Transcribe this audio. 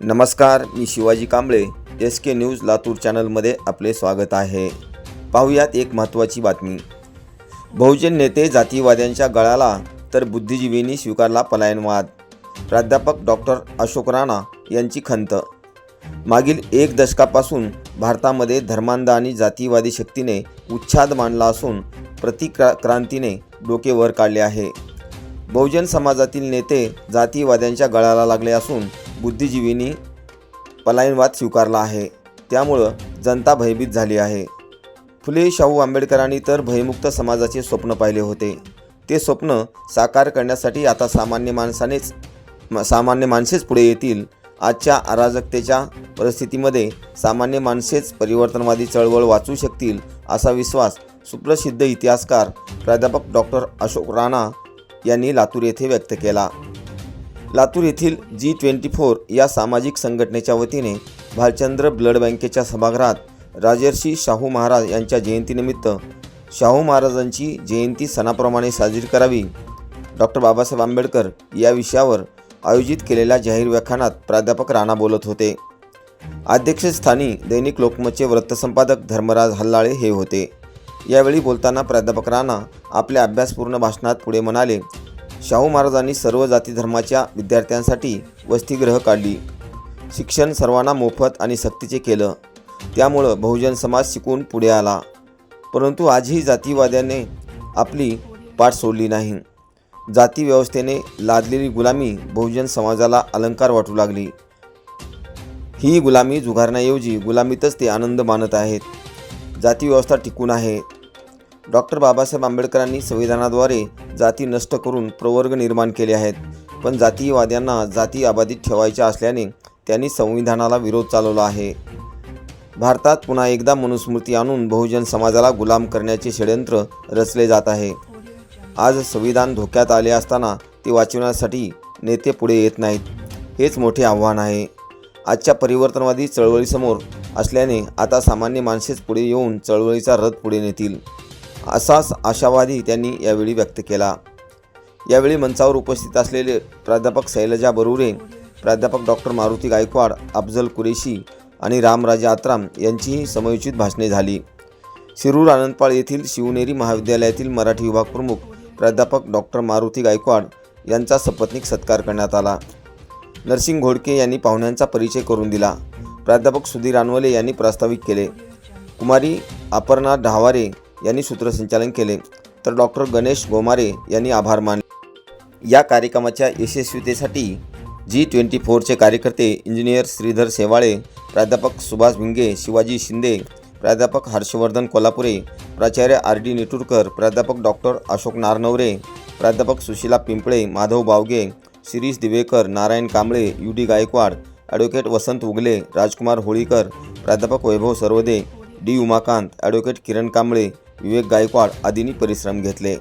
नमस्कार मी Shivaji Kamble. S K news Latur चॅनलमध्ये आपले स्वागत आहे. पाहुयात एक महत्त्वाची बातमी. बहुजन नेते जातीवाद्यांच्या गळाला तर बुद्धिजीवींनी स्वीकारला पलायनवाद. प्राध्यापक डॉक्टर अशोक राणा यांची खंत. मागील एक दशकापासून भारतामध्ये धर्मांध आणि जातीवादी शक्तीने उच्छाद मांडला असून प्रतिक्रा क्रांतीने डोके वर काढले आहे. बहुजन समाजातील नेते जातीवाद्यांच्या गळाला लागले असून बुद्धिजीवींनी पलायनवाद स्वीकारला आहे. त्यामुळं जनता भयभीत झाली आहे. फुले शाहू आंबेडकरांनी तर भयमुक्त समाजाचे स्वप्न पाहिले होते. ते स्वप्न साकार करण्यासाठी आता सामान्य माणसानेच म- सामान्य माणसेच पुढे येतील. आजच्या अराजकतेच्या परिस्थितीमध्ये सामान्य माणसेच परिवर्तनवादी चळवळ वाचू शकतील असा विश्वास सुप्रसिद्ध इतिहासकार प्राध्यापक डॉक्टर अशोक राणा यांनी लातूर येथे व्यक्त केला. लातूर येथील जी ट्वेंटी फोर या सामाजिक संघटनेच्या वतीने भालचंद्र ब्लड बँकेच्या सभागृहात राजर्षी शाहू महाराज यांच्या जयंतीनिमित्त शाहू महाराजांची जयंती सणाप्रमाणे साजरी करावी. डॉक्टर बाबासाहेब आंबेडकर या विषयावर आयोजित केलेल्या जाहीर व्याख्यानात प्राध्यापक राणा बोलत होते. अध्यक्षस्थानी दैनिक लोकमतचे वृत्तसंपादक धर्मराज हल्लाळे हे होते. यावेळी बोलताना प्राध्यापक राणा आपल्या अभ्यासपूर्ण भाषणात पुढे म्हणाले शाहू महाराजांनी सर्व जाती धर्माच्या विद्यार्थ्यांसाठी वसतिगृह काढली. शिक्षण सर्वांना मोफत आणि सक्तीचे केलं. त्यामुळं बहुजन समाज शिकून पुढे आला. परंतु आजही जातीवाद्याने आपली पाठ सोडली नाही. जाती व्यवस्थेने लादलेली गुलामी बहुजन समाजाला अलंकार वाटू लागली. ही गुलामी जुगारण्याऐवजी गुलामीतच ते आनंद मानत आहेत. जाती व्यवस्था टिकून आहे. डॉक्टर बाबासाहेब आंबेडकरांनी संविधानाद्वारे जाती नष्ट करून प्रवर्ग निर्माण केले आहेत. पण जातीयवाद्यांना जाती अबाधित ठेवायच्या असल्याने त्यांनी संविधानाला विरोध चालवला आहे. भारतात पुन्हा एकदा मनुस्मृती आणून बहुजन समाजाला गुलाम करण्याचे षडयंत्र रचले जात आहे. आज संविधान धोक्यात आले असताना ते वाचवण्यासाठी नेते पुढे येत नाहीत. हेच मोठे आव्हान आहे. आजच्या परिवर्तनवादी चळवळीसमोर असल्याने आता सामान्य माणसेच पुढे येऊन चळवळीचा रथ पुढे नेतील. असाच आशावादी त्यांनी यावेळी व्यक्त केला. यावेळी मंचावर उपस्थित असलेले प्राध्यापक शैलजा बरुरे प्राध्यापक डॉक्टर मारुती गायकवाड अफजल कुरेशी आणि रामराजे आत्राम यांचीही समयोचित भाषणे झाली. शिरूर आनंदपाळ येथील शिवनेरी महाविद्यालयातील मराठी विभाग प्रमुख प्राध्यापक डॉक्टर मारुती गायकवाड यांचा सपत्नीक सत्कार करण्यात आला. नरसिंग घोडके यांनी पाहुण्यांचा परिचय करून दिला. प्राध्यापक सुधीर अनवले यांनी प्रास्ताविक केले. कुमारी अपर्णा ढावारे यांनी सूत्रसंचालन केले. तर डॉक्टर गणेश गोमारे यांनी आभार मानले. या कार्यक्रमाच्या यशस्वीतेसाठी जी ट्वेंटी फोरचे कार्यकर्ते इंजिनियर श्रीधर सेवाळे प्राध्यापक सुभाष भिंगे शिवाजी शिंदे प्राध्यापक हर्षवर्धन कोल्हापुरे प्राचार्य आर डी निटुरकर प्राध्यापक डॉक्टर अशोक नारनवरे प्राध्यापक Sushila Pimple Madhav Bavge Shirish Divekar Narayan Kamble U D Gaikwad advocate Vasant Ugale Rajkumar Holikar प्राध्यापक वैभव सर्वदे डी उमाकांत ॲडव्होकेट किरण कांबळे विवेक गायकवाड आदींनी परिश्रम घेतले.